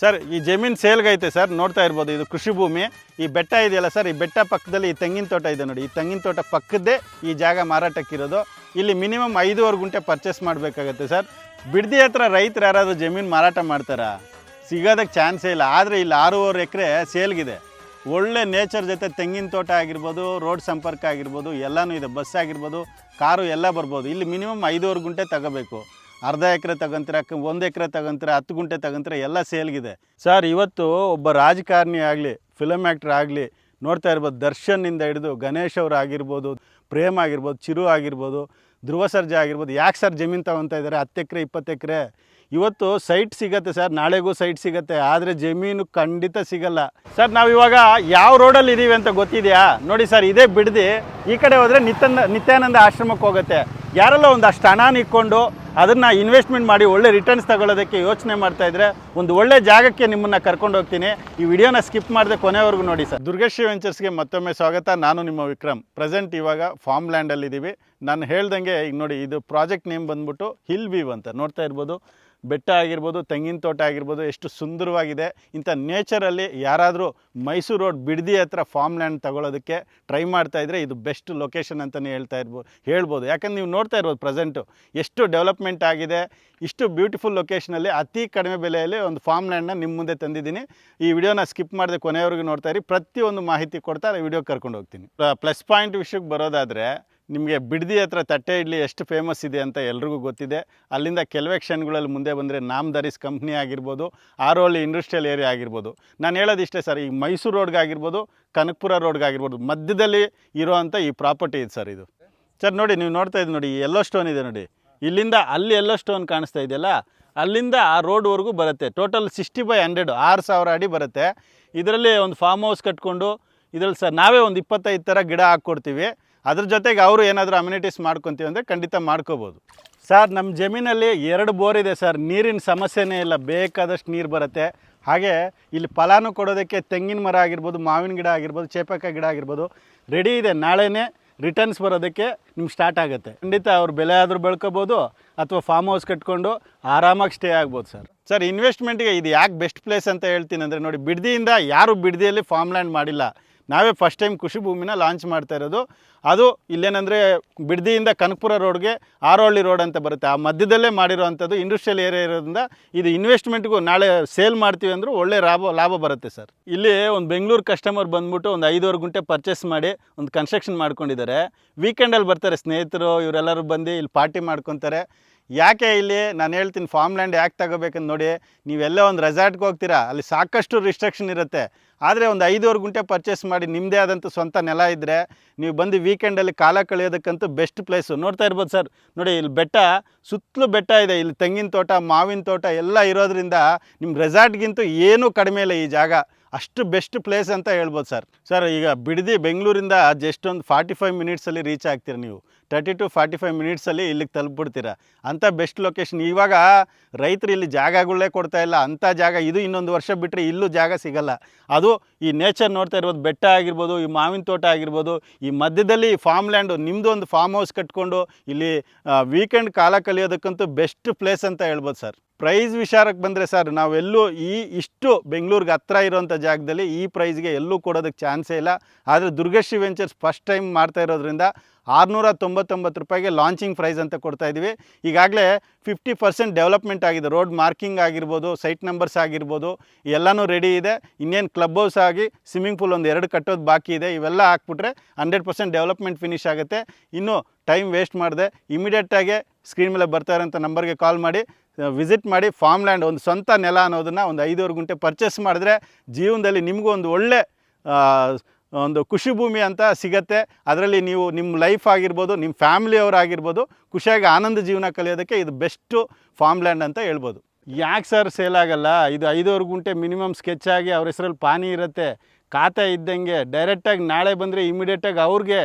Sir, ಈ ಜಮೀನು ಸೇಲ್ಗೈತೆ sir, ನೋಡ್ತಾ ಇರ್ಬೋದು, ಇದು ಕೃಷಿ ಭೂಮಿ. ಈ ಬೆಟ್ಟ ಇದೆಯಲ್ಲ ಸರ್, ಈ ಬೆಟ್ಟ ಪಕ್ಕದಲ್ಲಿ ಈ ತೆಂಗಿನ ತೋಟ ಇದೆ ನೋಡಿ. ಈ ತೆಂಗಿನ ತೋಟ ಪಕ್ಕದ್ದೇ ಈ ಜಾಗ ಮಾರಾಟಕ್ಕಿರೋದು. ಇಲ್ಲಿ ಮಿನಿಮಮ್ ಐದೂವರೆ ಗುಂಟೆ ಪರ್ಚೇಸ್ ಮಾಡಬೇಕಾಗತ್ತೆ ಸರ್. ಬಿಡ್ದಿ ಹತ್ರ ರೈತರು ಯಾರಾದರೂ ಜಮೀನು ಮಾರಾಟ ಮಾಡ್ತಾರಾ? ಸಿಗೋದಕ್ಕೆ ಚಾನ್ಸೇ ಇಲ್ಲ. ಆದರೆ ಇಲ್ಲಿ ಆರೂವರೆ ಎಕರೆ ಸೇಲ್ಗಿದೆ ಒಳ್ಳೆ ನೇಚರ್ ಜೊತೆ ತೆಂಗಿನ ತೋಟ ಆಗಿರ್ಬೋದು ರೋಡ್ ಸಂಪರ್ಕ ಆಗಿರ್ಬೋದು, ಎಲ್ಲನೂ ಇದೆ. ಬಸ್ ಆಗಿರ್ಬೋದು, ಕಾರು ಎಲ್ಲ ಬರ್ಬೋದು. ಇಲ್ಲಿ ಮಿನಿಮಮ್ ಐದೂವರೆ ಗುಂಟೆ ತಗೋಬೇಕು. ಅರ್ಧ ಎಕರೆ ತಗೊಂತೀರ ಒಂದು ಎಕರೆ ತಗೊಂತೀರ, ಹತ್ತು ಗುಂಟೆ ತಗೊಂತೀರ, ಎಲ್ಲ ಸೇಲ್ಗಿದೆ. ಸರ್, ಇವತ್ತು ಒಬ್ಬ ರಾಜಕಾರಣಿ ಆಗಲಿ ಫಿಲಮ್ ಆ್ಯಕ್ಟರ್ ಆಗಲಿ, ನೋಡ್ತಾ ಇರ್ಬೋದು, ದರ್ಶನ್ನಿಂದ ಹಿಡಿದು ಗಣೇಶ್ ಅವ್ರು ಆಗಿರ್ಬೋದು, ಪ್ರೇಮ್ ಆಗಿರ್ಬೋದು, ಚಿರು ಆಗಿರ್ಬೋದು, ಧ್ರುವ ಸರ್ಜಾ ಆಗಿರ್ಬೋದು, ಯಾಕೆ ಸರ್ ಜಮೀನು ತಗೊತಾ ಇದ್ದಾರೆ, ಹತ್ತು ಎಕರೆ, ಇಪ್ಪತ್ತು ಎಕರೆ? ಇವತ್ತು ಸೈಟ್ ಸಿಗತ್ತೆ ಸರ್, ನಾಳೆಗೂ ಸೈಟ್ ಸಿಗತ್ತೆ, ಆದರೆ ಜಮೀನು ಖಂಡಿತ ಸಿಗಲ್ಲ. ಸರ್, ನಾವು ಇವಾಗ ಯಾವ ರೋಡಲ್ಲಿ ಇದ್ದೀವಿ ಅಂತ ಗೊತ್ತಿದೆಯಾ? ನೋಡಿ ಸರ್, ಇದೇ ಬಿಡದಿ, ಈ ಕಡೆ ಹೋದರೆ ನಿತ್ಯಾನಂದ ನಿತ್ಯಾನಂದ ಆಶ್ರಮಕ್ಕೆ ಹೋಗುತ್ತೆ. ಯಾರೆಲ್ಲ ಒಂದಷ್ಟು ಹಣ ಇಕ್ಕೊಂಡು ಅದನ್ನು ಇನ್ವೆಸ್ಟ್ಮೆಂಟ್ ಮಾಡಿ ಒಳ್ಳೆ ರಿಟರ್ನ್ಸ್ ತಗೊಳ್ಳೋದಕ್ಕೆ ಯೋಚನೆ ಮಾಡ್ತಾ ಇದ್ರೆ ಒಂದು ಒಳ್ಳೆ ಜಾಗಕ್ಕೆ ನಿಮ್ಮನ್ನು ಕರ್ಕೊಂಡು ಹೋಗ್ತೀನಿ. ಈ ವಿಡಿಯೋನ ಸ್ಕಿಪ್ ಮಾಡದೆ ಕೊನೆವರೆಗೂ ನೋಡಿ ಸರ್. ದುರ್ಗಶ್ರೀ ವೆಂಚರ್ಸ್ಗೆ ಮತ್ತೊಮ್ಮೆ ಸ್ವಾಗತ. ನಾನು ನಿಮ್ಮ ವಿಕ್ರಮ್. ಪ್ರೆಸೆಂಟ್ ಇವಾಗ ಫಾರ್ಮ್ ಲ್ಯಾಂಡಲ್ಲಿ ಇದ್ದೀವಿ ನಾನು ಹೇಳ್ದಂಗೆ ಈಗ ನೋಡಿ, ಇದು ಪ್ರಾಜೆಕ್ಟ್ ನೇಮ್ ಬಂದ್ಬಿಟ್ಟು ಹಿಲ್ ವೀವ್ ಅಂತ. ನೋಡ್ತಾ ಇರ್ಬೋದು, ಬೆಟ್ಟ ಆಗಿರ್ಬೋದು, ತೆಂಗಿನ ತೋಟ ಆಗಿರ್ಬೋದು, ಎಷ್ಟು ಸುಂದರವಾಗಿದೆ. ಇಂಥ ನೇಚರಲ್ಲಿ ಯಾರಾದರೂ ಮೈಸೂರು ರೋಡ್ ಬಿಡದಿ ಹತ್ರ ಫಾರ್ಮ್ ಲ್ಯಾಂಡ್ ತಗೊಳ್ಳೋದಕ್ಕೆ ಟ್ರೈ ಮಾಡ್ತಾ ಇದ್ದರೆ ಇದು ಬೆಸ್ಟ್ ಲೊಕೇಶನ್ ಅಂತಲೇ ಹೇಳ್ತಾ ಇರ್ಬೋದು ಹೇಳ್ಬೋದು. ಯಾಕಂದ್ರೆ ನೀವು ನೋಡ್ತಾ ಇರ್ಬೋದು ಪ್ರೆಸೆಂಟು ಎಷ್ಟು ಡೆವಲಪ್ಮೆಂಟ್ ಆಗಿದೆ, ಇಷ್ಟು ಬ್ಯೂಟಿಫುಲ್ ಲೊಕೇಶನಲ್ಲಿ ಅತಿ ಕಡಿಮೆ ಬೆಲೆಯಲ್ಲಿ ಒಂದು ಫಾರ್ಮ್ ಲ್ಯಾಂಡ್ನ ನಿಮ್ಮ ಮುಂದೆ ತಂದಿದ್ದೀನಿ. ಈ ವಿಡಿಯೋನ ಸ್ಕಿಪ್ ಮಾಡಿದೆ ಕೊನೆಯವರೆಗೂ ನೋಡ್ತಾ ಇರಿ. ಪ್ರತಿಯೊಂದು ಮಾಹಿತಿ ಕೊಡ್ತಾ ವಿಡಿಯೋ ಕರ್ಕೊಂಡು ಹೋಗ್ತೀನಿ. ಪ್ಲಸ್ ಪಾಯಿಂಟ್ ವಿಷಯಕ್ಕೆ ಬರೋದಾದರೆ ನಿಮಗೆ ಬಿಡದಿ ಹತ್ರ ತಟ್ಟೆ ಇಡ್ಲಿ ಎಷ್ಟು ಫೇಮಸ್ ಇದೆ ಅಂತ ಎಲ್ರಿಗೂ ಗೊತ್ತಿದೆ. ಅಲ್ಲಿಂದ ಕೆಲವೇ ಕ್ಷಣಗಳಲ್ಲಿ ಮುಂದೆ ಬಂದರೆ ನಾಮ್ದಾರಿಸ್ ಕಂಪ್ನಿ ಆಗಿರ್ಬೋದು ಆರೋಲಿ ಇಂಡಸ್ಟ್ರಿಯಲ್ ಏರಿಯಾ ಆಗಿರ್ಬೋದು. ನಾನು ಹೇಳೋದಿಷ್ಟೇ ಸರ್ ಈ ಮೈಸೂರು ರೋಡ್ಗೆ ಆಗಿರ್ಬೋದು, ಕನಕಪುರ ರೋಡ್ಗೆ ಆಗಿರ್ಬೋದು, ಮಧ್ಯದಲ್ಲಿ ಇರೋವಂಥ ಈ ಪ್ರಾಪರ್ಟಿ ಇದೆ ಸರ್ ಇದು. ಸರ್ ನೋಡಿ ನೀವು ನೋಡ್ತಾ ಇದ್ದು ನೋಡಿ ಎಲ್ಲೋ ಸ್ಟೋನ್ ಇದೆ ನೋಡಿ. ಇಲ್ಲಿಂದ ಅಲ್ಲಿ ಎಲ್ಲೋ ಸ್ಟೋನ್ ಕಾಣಿಸ್ತಾ ಇದೆಯಲ್ಲ, ಅಲ್ಲಿಂದ ಆ ರೋಡ್ವರೆಗೂ ಬರುತ್ತೆ. ಟೋಟಲ್ ಸಿಕ್ಸ್ಟಿ ಬೈ ಹಂಡ್ರೆಡ್ ಆರು ಸಾವಿರ ಅಡಿ ಬರುತ್ತೆ. ಇದರಲ್ಲಿ ಒಂದು ಫಾರ್ಮ್ ಹೌಸ್ ಕಟ್ಕೊಂಡು, ಇದರಲ್ಲಿ ಸರ್ ನಾವೇ ಒಂದು ಇಪ್ಪತ್ತೈದು ಥರ ಗಿಡ ಹಾಕ್ಕೊಡ್ತೀವಿ. ಅದ್ರ ಜೊತೆಗೆ ಅವರು ಏನಾದರೂ ಅಮ್ಯುನಿಟೀಸ್ ಮಾಡ್ಕೊತೀವಿ ಅಂದರೆ ಖಂಡಿತ ಮಾಡ್ಕೋಬೋದು. ಸರ್ ನಮ್ಮ ಜಮೀನಲ್ಲಿ ಎರಡು ಬೋರ್ ಇದೆ ಸರ್ ನೀರಿನ ಸಮಸ್ಯೆನೇ ಇಲ್ಲ. ಬೇಕಾದಷ್ಟು ನೀರು ಬರುತ್ತೆ. ಹಾಗೆ ಇಲ್ಲಿ ಫಲಾನು ಕೊಡೋದಕ್ಕೆ ತೆಂಗಿನ ಮರ ಆಗಿರ್ಬೋದು, ಮಾವಿನ ಗಿಡ ಆಗಿರ್ಬೋದು ಚೇಪಕಾಯಿ ಗಿಡ ಆಗಿರ್ಬೋದು ರೆಡಿ ಇದೆ. ನಾಳೆನೇ ರಿಟರ್ನ್ಸ್ ಬರೋದಕ್ಕೆ ನಿಮ್ಗೆ ಸ್ಟಾರ್ಟ್ ಆಗುತ್ತೆ. ಖಂಡಿತ ಅವ್ರು ಬೆಲೆ ಆದರೂ ಬೆಳ್ಕೋಬೋದು ಅಥವಾ ಫಾರ್ಮ್ ಹೌಸ್ ಕಟ್ಕೊಂಡು ಆರಾಮಾಗಿ ಸ್ಟೇ ಆಗ್ಬೋದು ಸರ್ ಸರ್ ಇನ್ವೆಸ್ಟ್ಮೆಂಟ್ಗೆ ಇದು ಯಾಕೆ ಬೆಸ್ಟ್ ಪ್ಲೇಸ್ ಅಂತ ಹೇಳ್ತೀನಿ ಅಂದರೆ ನೋಡಿ, ಬಿಡದಿಯಿಂದ ಯಾರು ಬಿಡದಿಯಲ್ಲಿ ಫಾರ್ಮ್ ಲ್ಯಾಂಡ್ ಮಾಡಿಲ್ಲ. ನಾವೇ ಫಸ್ಟ್ ಟೈಮ್ ಕೃಷಿ ಭೂಮಿನ ಲಾಂಚ್ ಮಾಡ್ತಾ ಇರೋದು. ಅದು ಇಲ್ಲೇನಂದರೆ ಬಿಡ್ದಿಯಿಂದ ಕನಕಪುರ ರೋಡ್ಗೆ ಆರೋಳ್ಳಿ ರೋಡ್ ಅಂತ ಬರುತ್ತೆ. ಆ ಮಧ್ಯದಲ್ಲೇ ಮಾಡಿರೋವಂಥದ್ದು ಇಂಡಸ್ಟ್ರಿಯಲ್ ಏರಿಯಾ ಇರೋದ್ರಿಂದ ಇದು ಇನ್ವೆಸ್ಟ್ಮೆಂಟ್ಗೂ ನಾಳೆ ಸೇಲ್ ಮಾಡ್ತೀವಿ ಅಂದರೂ ಒಳ್ಳೆ ಲಾಭ ಲಾಭ ಬರುತ್ತೆ ಸರ್. ಇಲ್ಲಿ ಒಂದು ಬೆಂಗಳೂರು ಕಸ್ಟಮರ್ ಬಂದ್ಬಿಟ್ಟು ಒಂದು ಐದೂವರೆ ಗುಂಟೆ ಪರ್ಚೇಸ್ ಮಾಡಿ ಒಂದು ಕನ್ಸ್ಟ್ರಕ್ಷನ್ ಮಾಡ್ಕೊಂಡಿದ್ದಾರೆ. ವೀಕೆಂಡಲ್ಲಿ ಬರ್ತಾರೆ ಸ್ನೇಹಿತರು, ಇವರೆಲ್ಲರೂ ಬಂದು ಇಲ್ಲಿ ಪಾರ್ಟಿ ಮಾಡ್ಕೊತಾರೆ. ಯಾಕೆ ಇಲ್ಲಿ ನಾನು ಹೇಳ್ತೀನಿ ಫಾರ್ಮ್ ಲ್ಯಾಂಡ್ ಯಾಕೆ ತಗೋಬೇಕಂತ ನೋಡಿ, ನೀವೆಲ್ಲ ಒಂದು ರೆಸಾರ್ಟ್ಗೆ ಹೋಗ್ತೀರಾ, ಅಲ್ಲಿ ಸಾಕಷ್ಟು ರಿಸ್ಟ್ರಿಕ್ಷನ್ ಇರುತ್ತೆ. ಆದರೆ ಒಂದು ಐದೂವರೆ ಗುಂಟೆ ಪರ್ಚೇಸ್ ಮಾಡಿ ನಿಮ್ಮದೇ ಆದಂಥ ಸ್ವಂತ ನೆಲ ಇದ್ದರೆ ನೀವು ಬಂದು ವೀಕೆಂಡಲ್ಲಿ ಕಾಲ ಕಳೆಯೋದಕ್ಕಂತೂ ಬೆಸ್ಟ್ ಪ್ಲೇಸು ನೋಡ್ತಾ ಇರ್ಬೋದು ಸರ್. ನೋಡಿ, ಇಲ್ಲಿ ಬೆಟ್ಟ, ಸುತ್ತಲೂ ಬೆಟ್ಟ ಇದೆ. ಇಲ್ಲಿ ತೆಂಗಿನ ತೋಟ, ಮಾವಿನ ತೋಟ ಎಲ್ಲ ಇರೋದ್ರಿಂದ ನಿಮ್ಮ ರೆಸಾರ್ಟ್ಗಿಂತೂ ಏನೂ ಕಡಿಮೆ ಇಲ್ಲ ಈ ಜಾಗ. ಅಷ್ಟು ಬೆಸ್ಟ್ ಪ್ಲೇಸ್ ಅಂತ ಹೇಳ್ಬೋದು ಸರ್. ಸರ್, ಈಗ ಬಿಡದಿ ಬೆಂಗಳೂರಿಂದ ಜಸ್ಟ್ ಒಂದು ಫಾರ್ಟಿ ಫೈವ್ ಮಿನಿಟ್ಸಲ್ಲಿ ರೀಚ್ ಆಗ್ತೀರಿ ನೀವು. ತರ್ಟಿ ಟು ಫಾರ್ಟಿ ಫೈವ್ ಮಿನಿಟ್ಸಲ್ಲಿ ಇಲ್ಲಿಗೆ ತಲುಪಿಬಿಡ್ತೀರ. ಅಂಥ ಬೆಸ್ಟ್ ಲೊಕೇಶನ್ ಇವಾಗ ರೈತರು ಇಲ್ಲಿ ಜಾಗಗಳೇ ಕೊಡ್ತಾ ಇಲ್ಲ. ಅಂಥ ಜಾಗ, ಇದು ಇನ್ನೊಂದು ವರ್ಷ ಬಿಟ್ಟರೆ ಇಲ್ಲೂ ಜಾಗ ಸಿಗಲ್ಲ. ಅದು ಈ ನೇಚರ್ ನೋಡ್ತಾ ಇರ್ಬೋದು. ಬೆಟ್ಟ ಆಗಿರ್ಬೋದು, ಈ ಮಾವಿನ ತೋಟ ಆಗಿರ್ಬೋದು, ಈ ಮಧ್ಯದಲ್ಲಿ ಫಾರ್ಮ್ ಲ್ಯಾಂಡು ನಿಮ್ಮದು ಒಂದು ಫಾರ್ಮ್ ಹೌಸ್ ಕಟ್ಕೊಂಡು ಇಲ್ಲಿ ವೀಕೆಂಡ್ ಕಾಲ ಕಲಿಯೋದಕ್ಕಂತೂ ಬೆಸ್ಟ್ ಪ್ಲೇಸ್ ಅಂತ ಹೇಳ್ಬೋದು ಸರ್. ಪ್ರೈಸ್ ವಿಚಾರಕ್ಕೆ ಬಂದರೆ ಸರ್ ನಾವೆಲ್ಲೂ ಈ ಇಷ್ಟು ಬೆಂಗಳೂರಿಗೆ ಹತ್ರ ಇರೋವಂಥ ಜಾಗದಲ್ಲಿ ಈ ಪ್ರೈಸ್ಗೆ ಎಲ್ಲೂ ಕೊಡೋದಕ್ಕೆ ಚಾನ್ಸೇ ಇಲ್ಲ. ಆದರೆ ದುರ್ಗಶ್ರೀ ವೆಂಚರ್ಸ್ ಫಸ್ಟ್ ಟೈಮ್ ಮಾಡ್ತಾ ಇರೋದ್ರಿಂದ ಆರುನೂರ ತೊಂಬತ್ತೊಂಬತ್ತು ರೂಪಾಯಿಗೆ ಲಾಂಚಿಂಗ್ ಪ್ರೈಸ್ ಅಂತ ಕೊಡ್ತಾ ಇದ್ದೀವಿ ಈಗಾಗಲೇ ಫಿಫ್ಟಿ ಪರ್ಸೆಂಟ್ ಡೆವಲಪ್ಮೆಂಟ್ ಆಗಿದೆ. ರೋಡ್ ಮಾರ್ಕಿಂಗ್ ಆಗಿರ್ಬೋದು ಸೈಟ್ ನಂಬರ್ಸ್ ಆಗಿರ್ಬೋದು, ಎಲ್ಲನೂ ರೆಡಿ ಇದೆ. ಇನ್ನೇನು ಕ್ಲಬ್ ಹೌಸ್ ಆಗಿ ಸ್ವಿಮ್ಮಿಂಗ್ ಪೂಲ್ ಒಂದು ಎರಡು ಕಟ್ಟೋದು ಬಾಕಿ ಇದೆ. ಇವೆಲ್ಲ ಹಾಕ್ಬಿಟ್ರೆ ಹಂಡ್ರೆಡ್ ಪರ್ಸೆಂಟ್ ಡೆವಲಪ್ಮೆಂಟ್ ಫಿನಿಶ್ ಆಗುತ್ತೆ. ಇನ್ನು ಟೈಮ್ ವೇಸ್ಟ್ ಮಾಡಿದೆ ಇಮಿಡಿಯೇಟಾಗಿ ಸ್ಕ್ರೀನ್ ಮೇಲೆ ಬರ್ತಾ ಇರೋಂಥ ನಂಬರ್ಗೆ ಕಾಲ್ ಮಾಡಿ ವಿಸಿಟ್ ಮಾಡಿ ಫಾರ್ಮ್ ಲ್ಯಾಂಡ್ ಒಂದು ಸ್ವಂತ ನೆಲ ಅನ್ನೋದನ್ನು ಒಂದು ಐದುವರೆ ಗುಂಟೆ ಪರ್ಚೇಸ್ ಮಾಡಿದ್ರೆ ಜೀವನದಲ್ಲಿ ನಿಮಗೂ ಒಂದು ಒಳ್ಳೆ ಒಂದು ಖುಷಿ ಭೂಮಿ ಅಂತ ಸಿಗತ್ತೆ. ಅದರಲ್ಲಿ ನೀವು ನಿಮ್ಮ ಲೈಫ್ ಆಗಿರ್ಬೋದು ನಿಮ್ಮ ಫ್ಯಾಮಿಲಿಯವರಾಗಿರ್ಬೋದು ಖುಷಿಯಾಗಿ ಆನಂದ ಜೀವನ ಕಲಿಯೋದಕ್ಕೆ ಇದು ಬೆಸ್ಟು ಫಾರ್ಮ್ ಲ್ಯಾಂಡ್ ಅಂತ ಹೇಳ್ಬೋದು. ಯಾಕೆ ಸರ್ ಸೇಲ್ ಆಗಲ್ಲ? ಇದು ಐದುವರೆ ಗುಂಟೆ ಮಿನಿಮಮ್ ಸ್ಕೆಚ್ ಆಗಿ ಅವ್ರ ಹೆಸರಲ್ಲಿ ಪಾನಿ ಇರುತ್ತೆ. ಖಾತೆ ಇದ್ದಂಗೆ ಡೈರೆಕ್ಟಾಗಿ ನಾಳೆ ಬಂದರೆ ಇಮಿಡಿಯೇಟಾಗಿ ಅವ್ರಿಗೆ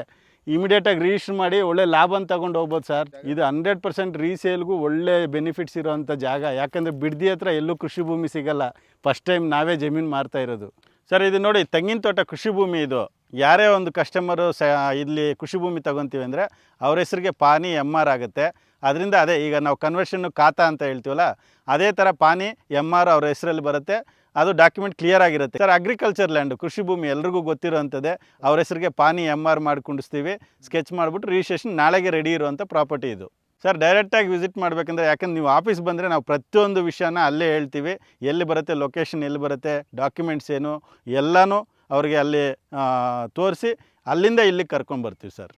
ಇಮಿಡಿಯೇಟಾಗಿ ರಿಜಿಸ್ಟರ್ ಮಾಡಿ ಒಳ್ಳೆ ಲಾಭನ ತಗೊಂಡು ಹೋಗ್ಬೋದು ಸರ್ ಇದು ಹಂಡ್ರೆಡ್ ಪರ್ಸೆಂಟ್ ರೀಸೇಲ್ಗೂ ಒಳ್ಳೆ ಬೆನಿಫಿಟ್ಸ್ ಇರೋವಂಥ ಜಾಗ. ಯಾಕಂದರೆ ಬಿಡ್ದಿ ಹತ್ರ ಎಲ್ಲೂ ಕೃಷಿ ಭೂಮಿ ಸಿಗಲ್ಲ. ಫಸ್ಟ್ ಟೈಮ್ ನಾವೇ ಜಮೀನು ಮಾರ್ತಾ ಇರೋದು. ಸರ್, ಇದು ನೋಡಿ, ತೆಂಗಿನ ತೋಟ ಕೃಷಿ ಭೂಮಿ ಇದು. ಯಾರೇ ಒಂದು ಕಸ್ಟಮರು ಸ ಇಲ್ಲಿ ಕೃಷಿ ಭೂಮಿ ತಗೊತೀವಿ ಅಂದರೆ ಅವ್ರ ಹೆಸರಿಗೆ ಪಾನಿ ಎಂ ಆರ್ ಆಗುತ್ತೆ. ಅದರಿಂದ ಅದೇ, ಈಗ ನಾವು ಕನ್ವರ್ಷನ್ನು ಖಾತಾ ಅಂತ ಹೇಳ್ತೀವಲ್ಲ, ಅದೇ ಥರ ಪಾನಿ ಎಂ ಆರ್ ಅವ್ರ ಹೆಸರಲ್ಲಿ ಬರುತ್ತೆ. ಅದು ಡಾಕ್ಯುಮೆಂಟ್ ಕ್ಲಿಯರ್ ಆಗಿರುತ್ತೆ. ಸರ್ ಅಗ್ರಿಕಲ್ಚರ್ ಲ್ಯಾಂಡು ಕೃಷಿ ಭೂಮಿ ಎಲ್ರಿಗೂ ಗೊತ್ತಿರುವಂಥದ್ದೇ ಅವ್ರ ಹೆಸರಿಗೆ ಪಾನಿ ಎಂ ಆರ್ ಮಾಡಿ ಕುಂಡಿಸ್ತೀವಿ ಸ್ಕೆಚ್ ಮಾಡಿಬಿಟ್ಟು ರಿಜಿಸ್ಟ್ರೇಷನ್ ನಾಳೆಗೆ ರೆಡಿ ಇರುವಂಥ ಪ್ರಾಪರ್ಟಿ ಇದು. ಸರ್ ಡೈರೆಕ್ಟಾಗಿ ವಿಸಿಟ್ ಮಾಡಬೇಕಂದ್ರೆ, ಯಾಕಂದ್ರೆ ನೀವು ಆಫೀಸ್ ಬಂದರೆ ನಾವು ಪ್ರತಿಯೊಂದು ವಿಷಯನ ಅಲ್ಲೇ ಹೇಳ್ತೀವಿ. ಎಲ್ಲಿ ಬರುತ್ತೆ ಲೊಕೇಶನ್, ಎಲ್ಲಿ ಬರುತ್ತೆ ಡಾಕ್ಯುಮೆಂಟ್ಸ್ ಏನು ಎಲ್ಲನೂ ಅವ್ರಿಗೆ ಅಲ್ಲಿ ತೋರಿಸಿ ಅಲ್ಲಿಂದ ಇಲ್ಲಿಗೆ ಕರ್ಕೊಂಡು ಬರ್ತೀವಿ ಸರ್.